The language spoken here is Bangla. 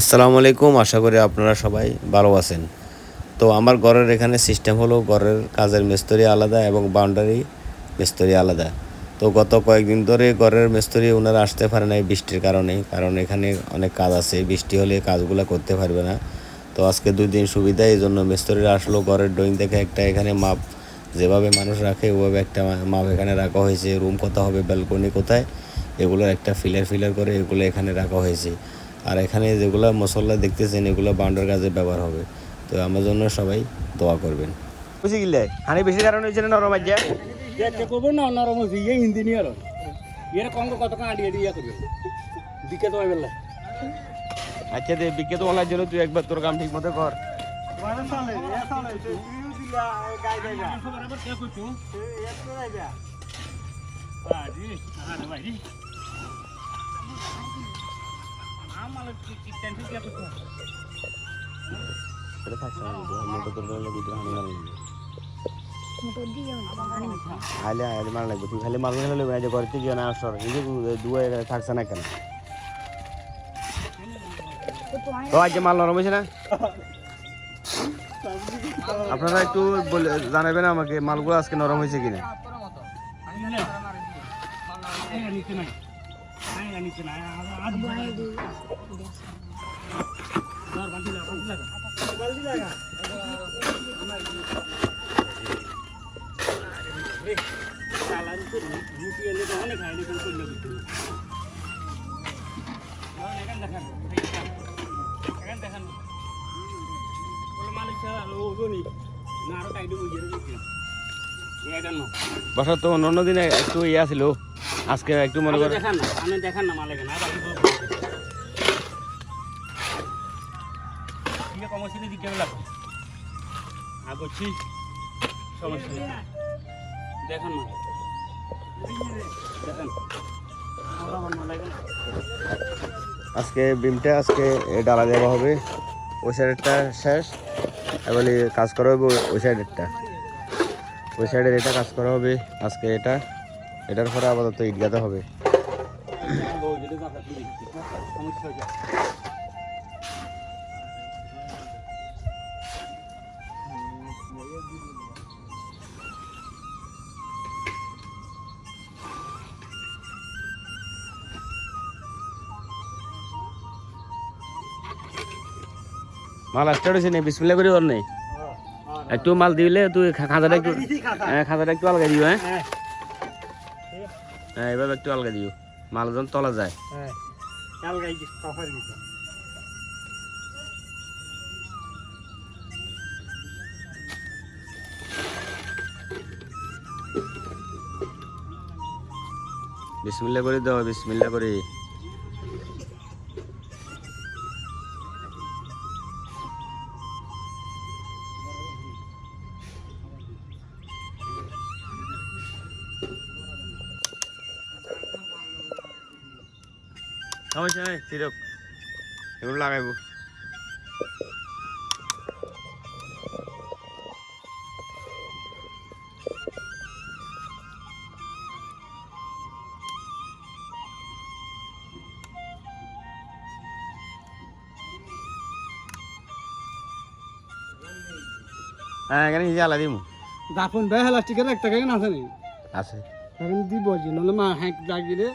আসসালামু আলাইকুম, আশা করি আপনারা সবাই ভালো আছেন। তো আমার ঘরের এখানে সিস্টেম হলো ঘরের কাজের মিস্ত্রি আলাদা এবং বাউন্ডারি মিস্ত্রি আলাদা। তো গত কয়েকদিন ধরে ঘরের মিস্ত্রি ওনারা আসতে পারে না এই বৃষ্টির কারণে, কারণ এখানে অনেক কাজ আছে, বৃষ্টি হলে কাজগুলো করতে পারবে না। তো আজকে দুই দিন সুবিধা, এই জন্য মিস্ত্রিরা আসলো ঘরের ড্রয়িং দেখে একটা এখানে মাপ, যেভাবে মানুষ রাখে ওভাবে একটা মাপ এখানে রাখা হয়েছে। রুম কোথায় হবে ব্যালকনি কোথায় এগুলোর একটা ফিলার ফিলার করে এগুলো এখানে রাখা হয়েছে। আর এখানে যেগুলো মশলা দেখতেছেন এগুলো বাউন্ডার কাজে ব্যবহার হবে। তো আমার জন্য সবাই দোয়া করবেন। বুঝি গিলে? হানি বেশি কারণ হয়েছে না নরম আজ্ঞা? দেখতে করব না নরম হয়েছে ইয়ে ইঞ্জিনিয়ার এর কম কত কাঁ আডিয়ে দিয়ে করবে? দিকে তো বেলা। আচ্ছা দে বিকে তো ওলার জন্য তুই একবার তোর কাম ঠিক মতো কর। এটা থাকছে না মোটো তোর লাগি তো হানি মারলি আইলে আইলে মার লাগবে তুই খালি মারলে হলে যে করতে গিয়ে না আসর এই যে দুয়ে থাকছে না কেন? তো আজকে মাল নরম হয়েছে না? আপনারা একটু বলে জানাবেন আমাকে মালগুলো আজকে নরম হয়েছে কিনা? বসা তো অন্য দিনে একটু ইয়ে ছিল আজকে একটু মনে করে দেখান না আমি দেখান না মালে কেন কমার্সিয়ালি দিকে বেলা আগছি সমস্যা দেখান না দেখান আমার মালে। কেন আজকে বিমটা আজকে ডালা দেওয়া হবে। ওই সাইডেরটা শেষ। এবার কাজ করা হবে ওই- ওই সাইডেরটা। ওই সাইডের এটা কাজ করা হবে আজকে এটা। এটার পরে আপাতত ইট গাঁথা হবে। হয়ে মাল স্টার্ট হয়েছে নি বিসমিল্লা করে ওর নেই। একটু মাল দিলে তুই খাঁচাটা একটু হ্যাঁ খাঁচাটা একটু আলগা দিও হ্যাঁ। হ্যাঁ এভাবে একটু আলগা দিও। মাল যেন তলা যায়। হ্যাঁ কাল গাই কফার দিতে বিসমিল্লা করে দাও বিসমিল্লা করে। সমস্যা নাই তিরক এগুলো লাগাইবো হ্যাঁ এখানে আলাদা দিমু? দাফন ভাই হেলাস্টিকের একটা কেন আছে নি। আছে। এখন দিব যে নহলে মা হ্যাঁ জাগিলে